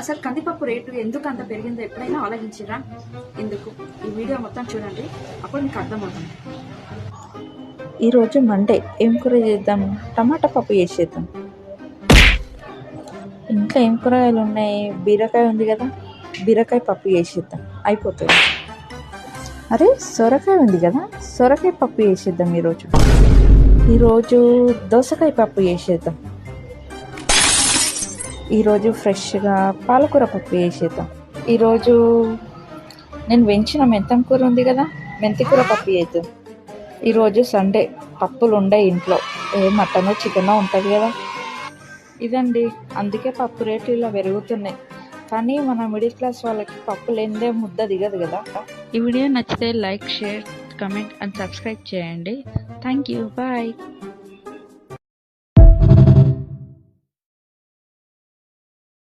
అసలు కందిపప్పు రేటు ఎందుకు అంత పెరిగిందో ఎప్పుడైనా ఆలోచించిరా? ఎందుకు? ఈ వీడియో మొత్తం చూడండి. అప్పుడు మీకు అర్థమవుతుంది. ఈరోజు మండే ఏం కూర చేద్దాం? టమాటా పప్పు చేసేద్దాం ఇంకా ఏం కూరగాయలు ఉన్నాయి? బీరకాయ ఉంది కదా బీరకాయ పప్పు చేసేద్దాం అయిపోతుంది. అరే సొరకాయ ఉంది కదా సొరకాయ పప్పు చేసేద్దాం ఈరోజు. ఈరోజు దోసకాయ పప్పు చేసేద్దాం ఈరోజు ఫ్రెష్గా పాలకూర పప్పు వేసేద్దాం ఈరోజు నేను వెంచిన మెంతం కూర ఉంది కదా మెంతికూర పప్పు చేద్దాం. ఈరోజు సండే పప్పులు ఉండే ఇంట్లో. ఏ మటన్ చికెన్ ఉంటుంది కదా. ఇదండి అందుకే పప్పు రేట్లు ఇలా పెరుగుతున్నాయి. కానీ మన మిడిల్ క్లాస్ వాళ్ళకి పప్పు లేనిదే ముద్ద దిగదు కదా ఈ వీడియో నచ్చితే like share comment and subscribe చేయండి. Thank you bye.